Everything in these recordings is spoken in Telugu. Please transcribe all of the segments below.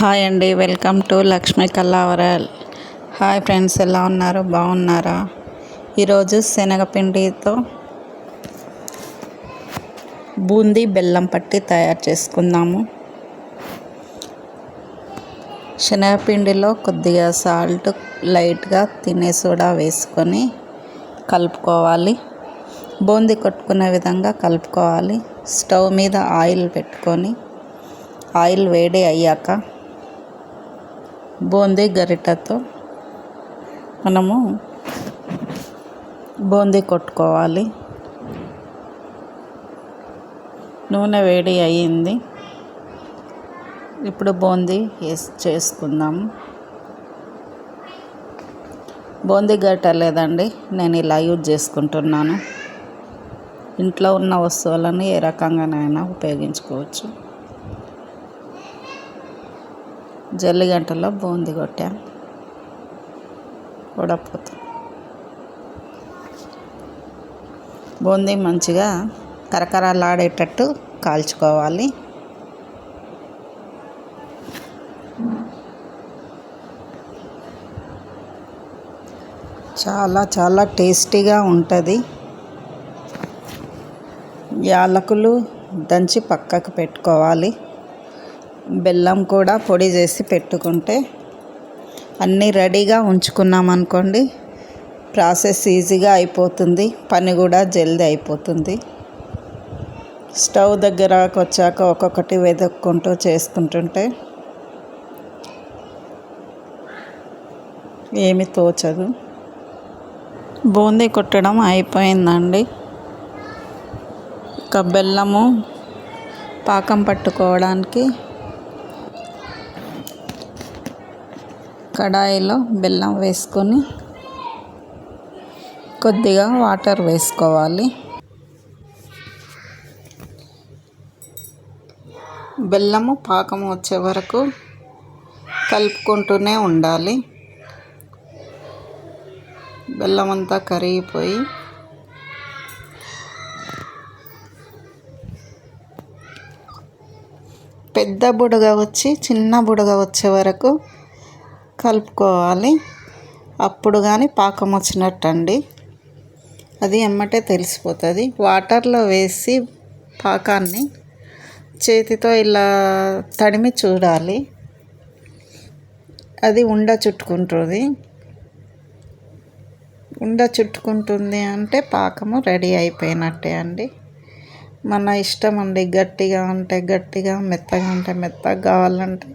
హాయ్ అండి వెల్కమ్ టు లక్ష్మీ కల్లావరల్. హాయ్ ఫ్రెండ్స్ ఎలా ఉన్నారు? బాగున్నారా? ఈరోజు శనగపిండితో బూందీ బెల్లం పట్టి తయారు చేసుకుందాము. శనగపిండిలో కొద్దిగా సాల్ట్ లైట్గా తినే సోడా వేసుకొని కలుపుకోవాలి. బూందీ కొట్టుకునే విధంగా కలుపుకోవాలి. స్టవ్ మీద ఆయిల్ పెట్టుకొని ఆయిల్ వేడి అయ్యాక బూందీ గరిటతో మనము బూందీ కొట్టుకోవాలి. నూనె వేడి అయ్యింది. ఇప్పుడు బూందీ చేసుకుందాము బూందీ గట్ట లేదండి నేను ఇలా యూజ్ చేసుకుంటున్నాను. ఇంట్లో ఉన్న వస్తువులను ఏ రకంగానైనా ఉపయోగించుకోవచ్చు. జల్లిగంటలో బూందీ కొట్టాం. ఉడకపోతే బూందీ మంచిగా కరకరలాడేటట్టు కాల్చుకోవాలి. చాలా చాలా టేస్టీగా ఉంటుంది. యాలకులు దంచి పక్కకు పెట్టుకోవాలి. బెల్లం కూడా పొడి చేసి పెట్టుకుంటే అన్నీ రెడీగా ఉంచుకున్నాం అనుకోండి. ప్రాసెస్ ఈజీగా అయిపోతుంది. పని కూడా జల్దీ అయిపోతుంది. స్టవ్ దగ్గరకు వచ్చాక ఒక్కొక్కటి వెతుక్కుంటూ చేసుకుంటుంటే ఏమి తోచదు. బూందీ కుట్టడం అయిపోయిందండి. ఇక బెల్లము పాకం పట్టుకోవడానికి కడాయిలో బెల్లం వేసుకొని కొద్దిగా వాటర్ వేసుకోవాలి. బెల్లము పాకం వచ్చే వరకు కలుపుకుంటూనే ఉండాలి. బెల్లం అంతా కరిగిపోయి పెద్ద బుడగ వచ్చి చిన్న బుడగ వచ్చే వరకు కలుపుకోవాలి. అప్పుడు కానీ పాకం వచ్చినట్టండి. అది ఎమ్మటే తెలిసిపోతుంది. వాటర్లో వేసి పాకాన్ని చేతితో ఇలా తడిమి చూడాలి. అది ఉండ చుట్టుకుంటుంది. ఉండ చుట్టుకుంటుంది అంటే పాకము రెడీ అయిపోయినట్టే అండి. మన ఇష్టం అండి. గట్టిగా అంటే గట్టిగా మెత్తగా అంటే మెత్తగా కావాలంటే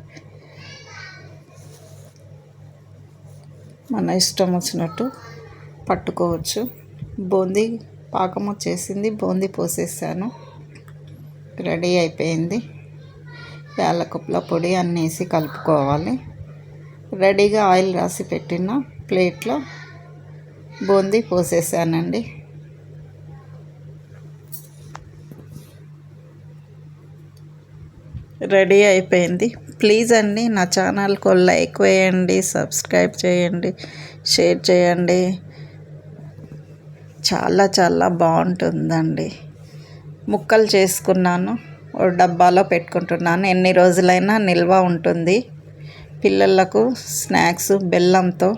మన ఇష్టం వచ్చినట్టు పట్టుకోవచ్చు. బూందీ పాకం వచ్చేసింది బూందీ పోసేసాను. రెడీ అయిపోయింది. యాలకుల పొడి అన్నీ వేసి కలుపుకోవాలి. రెడీగా ఆయిల్ రాసి పెట్టిన ప్లేట్లో బూందీ పోసేసానండి. రెడీ అయిపోయింది. ప్లీజ్ అండి నా ఛానల్కు లైక్ వేయండి సబ్స్క్రైబ్ చేయండి షేర్ చేయండి. చాలా చాలా బాగుంటుందండి. ముక్కలు చేసుకున్నాను ఓ డబ్బాలో పెట్టుకుంటున్నాను. ఎన్ని రోజులైనా నిల్వ ఉంటుంది. పిల్లలకు స్నాక్స్ బెల్లంతో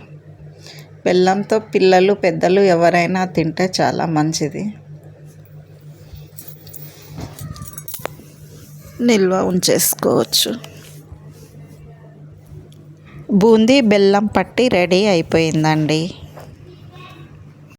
బెల్లంతో పిల్లలు పెద్దలు ఎవరైనా తింటే చాలా మంచిది. నిల్వ ఉంచేసుకోవచ్చు. బూందీ బెల్లం పట్టి రెడీ అయిపోయిందండి.